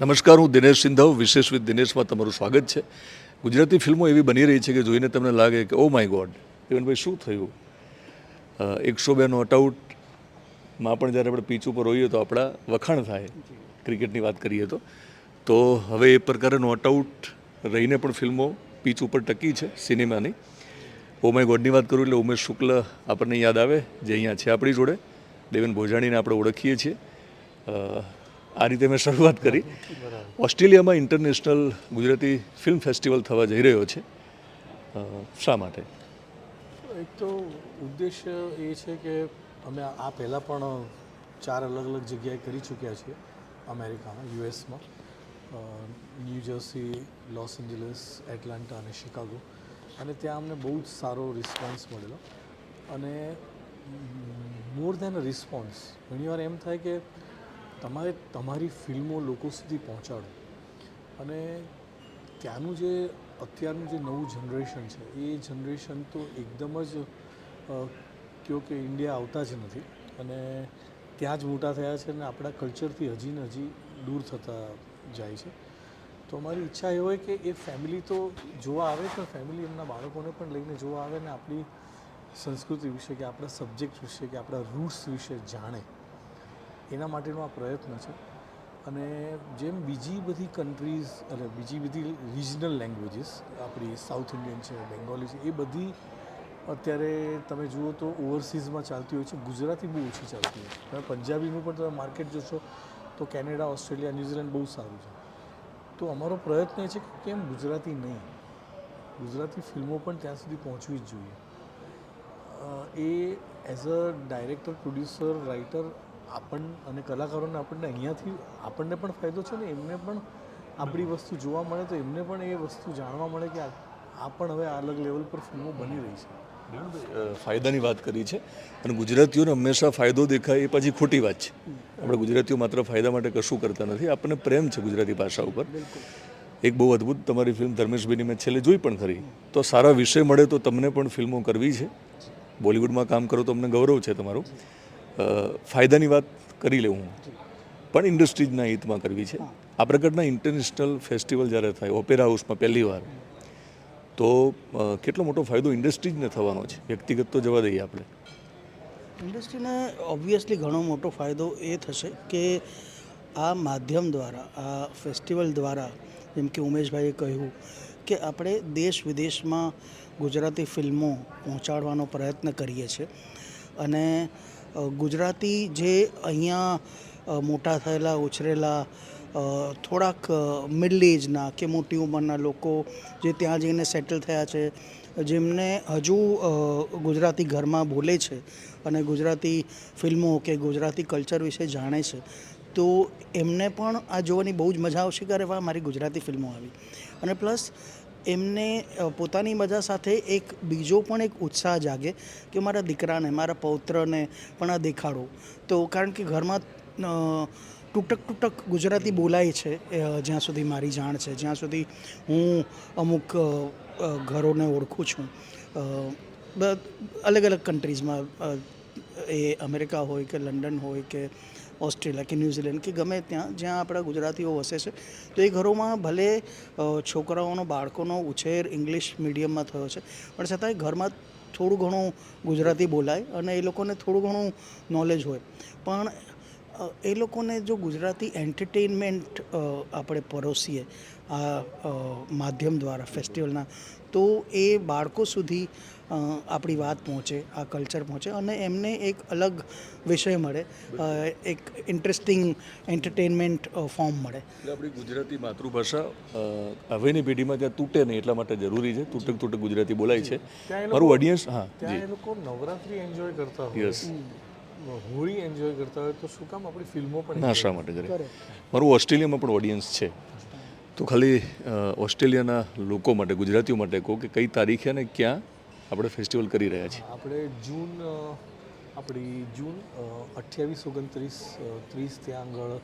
નમસ્કાર, હું દિનેશ સિંધવ, વિશેષ વિથ દિનેશમાં તમારું સ્વાગત છે. ગુજરાતી ફિલ્મો એવી બની રહી છે કે જોઈને તમને લાગે કે ઓ માય ગોડ દેવનભાઈ શું થયું? એકસો બે નોટ આઉટમાં પણ જ્યારે આપણે પીચ ઉપર હોઈએ તો આપણા વખાણ થાય, ક્રિકેટની વાત કરીએ તો. તો હવે એ પ્રકારે નોટ આઉટ રહીને પણ ફિલ્મો પીચ ઉપર ટકી છે, સિનેમાની. ઓ માય ગોડની વાત કરું એટલે ઉમેશ શુક્લ આપણને યાદ આવે, જે અહીંયા છે આપણી જોડે. દેવેન ભોજાણીને આપણે ઓળખીએ છીએ. આ રીતે મેં શરૂઆત કરી. ઓસ્ટ્રેલિયામાં ઇન્ટરનેશનલ ગુજરાતી ફિલ્મ ફેસ્ટિવલ થવા જઈ રહ્યો છે. શા માટે? એક તો ઉદ્દેશ્ય એ છે કે અમે આ પહેલાં પણ ચાર અલગ અલગ જગ્યાએ કરી ચૂક્યા છીએ, અમેરિકામાં, યુએસમાં. New Jersey, Los Angeles, Atlanta અને શિકાગો. અને ત્યાં અમને બહુ જ સારો રિસ્પોન્સ મળેલો. અને મોર દેન અ રિસ્પોન્સ. ઘણીવાર એમ થાય કે તમારે તમારી ફિલ્મો લોકો સુધી પહોંચાડો. અને ત્યાંનું જે અત્યારનું જે નવું જનરેશન છે, એ જનરેશન તો એકદમ જ કહો કે ઇન્ડિયા આવતા જ નથી. અને ત્યાં જ મોટા થયા છે અને આપણા કલ્ચરથી હજી ને હજી દૂર થતા જાય છે. તો અમારી ઈચ્છા એ હોય કે એ ફેમિલી તો જોવા આવે, પણ ફેમિલી એમના બાળકોને પણ લઈને જોવા આવે ને આપણી સંસ્કૃતિ વિશે કે આપણા સબ્જેક્ટ વિશે કે આપણા રૂટ્સ વિશે જાણે. એના માટેનો આ પ્રયત્ન છે. અને જેમ બીજી બધી કન્ટ્રીઝ એટલે બીજી બધી રિજનલ લેંગ્વેજીસ આપણી સાઉથ ઇન્ડિયન છે બેંગોલી છે, એ બધી અત્યારે તમે જુઓ તો ઓવરસીઝમાં ચાલતી હોય છે. ગુજરાતી બહુ ઓછી ચાલતી હોય છે. તમે પંજાબીનું પણ તમે માર્કેટ જોશો તો કેનેડા, ઓસ્ટ્રેલિયા, ન્યૂઝીલેન્ડ બહુ સારું છે. તો અમારો પ્રયત્ન એ છે કે કેમ ગુજરાતી નહીં? ગુજરાતી ફિલ્મો પણ ત્યાં સુધી પહોંચવી જ જોઈએ. એ as a director producer writer આપણ અને કલાકારોને આપણને અહીંયાથી આપણને પણ ફાયદો છે ને એમને પણ આપણી વસ્તુ જોવા મળે તો એમને પણ એ વસ્તુ જાણવા મળે કે આ પણ હવે અલગ લેવલ પર ફિલ્મો બની રહી છે. ફાયદાની વાત કરી છે અને ગુજરાતીઓને હંમેશા ફાયદો દેખાય એ પછી ખોટી વાત છે. આપણે ગુજરાતીઓ માત્ર ફાયદા માટે કશું કરતા નથી આપણને પ્રેમ છે ગુજરાતી ભાષા ઉપર. એક બહુ અદ્ભુત તમારી ફિલ્મ ધર્મેશભાઈની મેં છેલ્લે જોઈ પણ ખરી. તો સારા વિષય મળે તો તમને પણ ફિલ્મો કરવી છે. બોલિવૂડમાં કામ કરો તો અમને ગૌરવ છે તમારું. ફાયદાની વાત કરી લેવું પણ ઇન્ડસ્ટ્રીઝના હિતમાં કરવી છે. આ પ્રકારના ઇન્ટરનેશનલ ફેસ્ટિવલ જ્યારે થાય ઓપેરા હાઉસમાં પહેલી વાર તો કેટલો મોટો ફાયદો ઇન્ડસ્ટ્રીઝને થવાનો છે? વ્યક્તિગત તો જવા દઈએ આપણે. ઇન્ડસ્ટ્રીને ઓબ્વિયસલી ઘણો મોટો ફાયદો એ થશે કે આ માધ્યમ દ્વારા આ ફેસ્ટિવલ દ્વારા જેમ કે ઉમેશભાઈએ કહ્યું કે આપણે દેશ વિદેશમાં ગુજરાતી ફિલ્મો પહોંચાડવાનો પ્રયત્ન કરીએ છીએ. અને ગુજરાતી જે અહીંયા મોટા થયેલા, ઉછરેલા થોડાક મિડલ એજના કે મોટી ઉંમરના લોકો જે ત્યાં જઈને સેટલ થયા છે, જેમને હજુ ગુજરાતી ઘરમાં બોલે છે અને ગુજરાતી ફિલ્મો કે ગુજરાતી કલ્ચર વિશે જાણે છે, તો એમને પણ આ જોવાની બહુ જ મજા આવશે કે અરે વાહ, મારી ગુજરાતી ફિલ્મો આવી. અને પ્લસ એમને પોતાની મજા સાથે એક બીજો પણ એક ઉત્સાહ જાગે કે મારા દીકરાને મારા પૌત્રને પણ આ દેખાડો. તો કારણ કે ઘરમાં અ, ટૂટક ટૂટક ગુજરાતી બોલાય છે જ્યાં સુધી મારી જાણ છે. જ્યાં સુધી હું અમુક ઘરોને ઓળખું છું. અલગ અલગ કન્ટ્રીઝમાં એ અમેરિકા હોય કે લંડન હોય કે ઓસ્ટ્રેલિયા કે ન્યૂઝીલેન્ડ કે ગમે ત્યાં જ્યાં આપણા ગુજરાતીઓ વસે છે, તો એ ઘરોમાં ભલે છોકરાઓનો, બાળકોનો ઉછેર ઇંગ્લિશ મીડિયમમાં થયો છે, પણ છતાંય ઘરમાં થોડું ઘણું ગુજરાતી બોલાય અને એ લોકોને થોડું ઘણું નોલેજ હોય. પણ એ લોકોને જો ગુજરાતી એન્ટરટેનમેન્ટ આપણે પરોસીએ આ માધ્યમ દ્વારા ફેસ્ટિવલના તો એ બાળકો સુધી આપણી વાત પહોંચે આ કલ્ચર પહોંચે અને એમને એક અલગ વિષય મળે એક ઇન્ટરેસ્ટિંગ એન્ટરટેનમેન્ટ ફોર્મ મળે. એટલે આપણી ગુજરાતી માતૃભાષા હવેની પેઢીમાં ત્યાં તૂટે નહીં એટલા માટે જરૂરી છે. તૂટક તૂટક ગુજરાતી બોલાય છે. મારું ઓડિયન્સ હા ત્યાં એ લોકો નવરાત્રિ એન્જોય કરતા હોય. યસ હોળી એન્જોય કરતા હોય. તો શું કામ આપણી ફિલ્મો પણ ના શા માટે કરે? મારું ઓસ્ટ્રેલિયામાં પણ ઓડિયન્સ છે. તો ખાલી ઓસ્ટ્રેલિયાના લોકો માટે, ગુજરાતીઓ માટે કહો કે કઈ તારીખે અને ક્યાં આપણે ફેસ્ટિવલ કરી રહ્યા છીએ. આપણે જૂન આપણી જૂન અઠ્યાવીસ, ઓગણત્રીસ ત્રીસ ત્યાં આગળ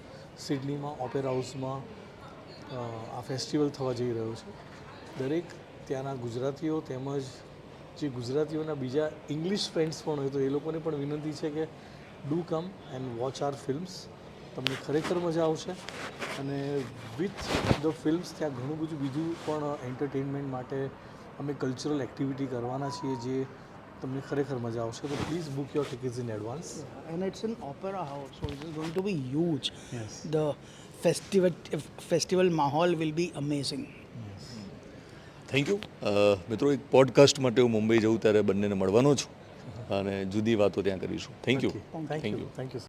સિડનીમાં ઓપેરા હાઉસમાં આ ફેસ્ટિવલ થવા જઈ રહ્યો છે. દરેક ત્યાંના ગુજરાતીઓ તેમજ જે ગુજરાતીઓના બીજા ઇંગ્લિશ ફ્રેન્ડ્સ પણ હોય તો એ લોકોને પણ વિનંતી છે કે do come and watch our films તમને ખરેખર મજા આવશે. અને વિથ ધ ફિલ્મ્સ ત્યાં ઘણું બધું બીજું પણ એન્ટરટેનમેન્ટ માટે અમે કલ્ચરલ એક્ટિવિટી કરવાના છીએ જે તમને ખરેખર મજા આવશે. તો please book your tickets in advance and it's an opera house so it is going to be huge. The festival festival mahal will be amazing. Thank you મિત્રો એક પોડકાસ્ટ માટે હું મુંબઈ જઉં ત્યારે બંનેને મળવાનો છું. અને જુદી વાતો ત્યાં કરીશું. Thank you thank you thank you